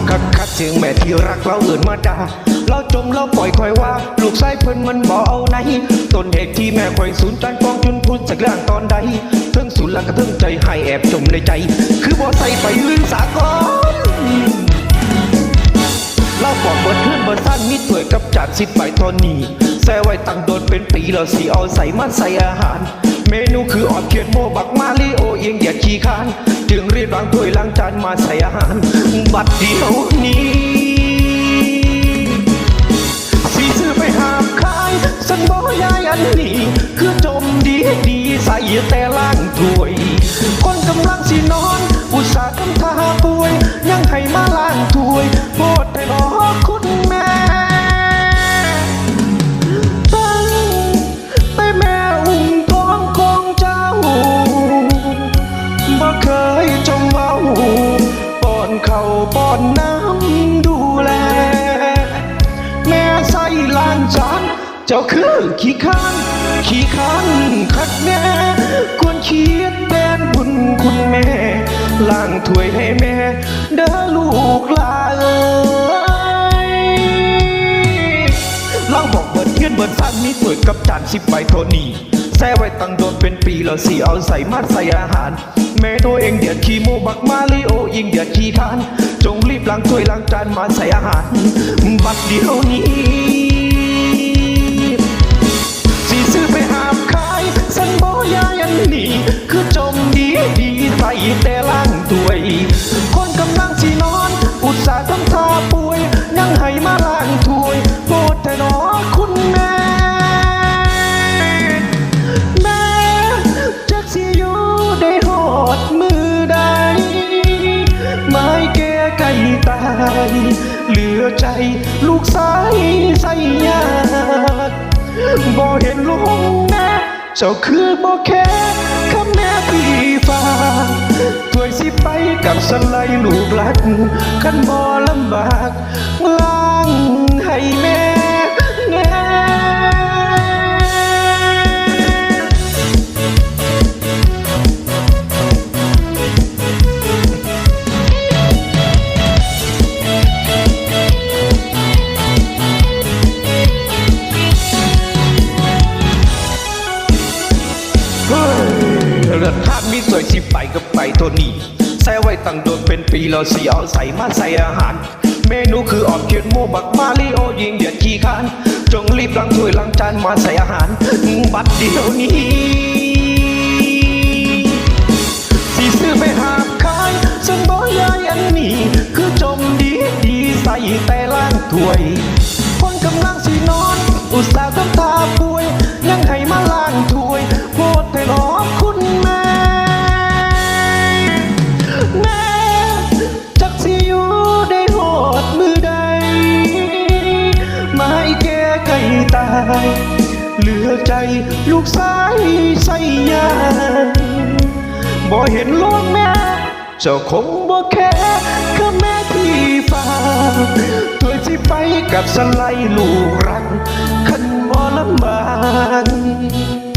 อนคักคักๆเสียงแม่ที่รักเราอื่นมาด่าเราจมเราปล่อยคอยว่า ลูกชายเพิ่นมันบ่เอาไหนต้นเหตุที่แม่คอยสูญใจกองจุนพูดสักเรื่องตอนใดเทิงสูญแล้วก็เทิงใจให้แอบจมในใจ คือบ่ใส่ไปลืมสากลเราบอกเบิดเพื่อนเบิดสั้นมีถ้วยกับจานสิบใบตอนนี้แซ่ไว้ตั้งโดนเป็นปีแล้วสิเอาใส่มาใส่อาหาร เมนูคือออดเขียนโมบักมาลิโอเอียงอย่าขี้คาน จึงรีบล้างถ้วยล้างจานมาใส่อาหาร บัดเดียวนี้สีซื้อไปหาบขายฉันบอยายอันนี้ คือจมดีดีใส่แต่ล้างถ้วย เจ้าคือขี้ข้านขี้ข้านคักแน่ควรคิดแทนบุญคุณแม่ล้างถ้วยให้แม่ เด้อลูกลาเอ้ยเล่าบอกเบิดเพื่อนเบิดฟันมีถ้วยกับจานสิบใบเท่านี้แซ่ไว้ตั้งโดนเป็นปีแล้วสิเอาใส่มาใส่อาหาร แม่ตัวเองเดือดขี้โมบักมาลิโอยิงเดือดขี้คร้าน จงรีบล้างถ้วยล้างจานมาใส่อาหาร บัดเดียวนี้ันนี้คือจมดีดีใส่แต่ล่างถ้วย คนกำลังสินอน อุตส่าห์ทำท่าป่วย ยังให้มาล้างถวยโปรดแต่นอคุณแม่แม่จักสิอยู่ได้หอดมือใดไม้แก่ไก่ตาย เหลือใจลูกสายใส่ยา เจ้าคือบ่แค่คำแม่พี่ฟ้าถวยสิไปกับสไลลูกหลักขันบ่ลำบากล้างให้แม่ เฮ้ยเลือข้ามมีสวยสิไปกับไปตัวนี้แซ่ไว้ตั้งโดนเป็นปีแล้วสิเอาใส่มาใส่อาหาร เมนูคือออกเขียนโมบักมาลิโอยิงเดือดขี้คาน จงรีบล้างถ้วยล้างจานมาใส่อาหาร บัดเดียวนี้สีซื้อไปหาบขายสันบอยายอันนี้ คือจมดีดีใส่แต่ล่างถ้วย กสายใส่ยาบ่เห็นลูกแม่เจ้าคงบ่แค่ข้าแม่ที่ฟ้าถวยสิไปกับสไลลูกรักขันบ่ลำบาก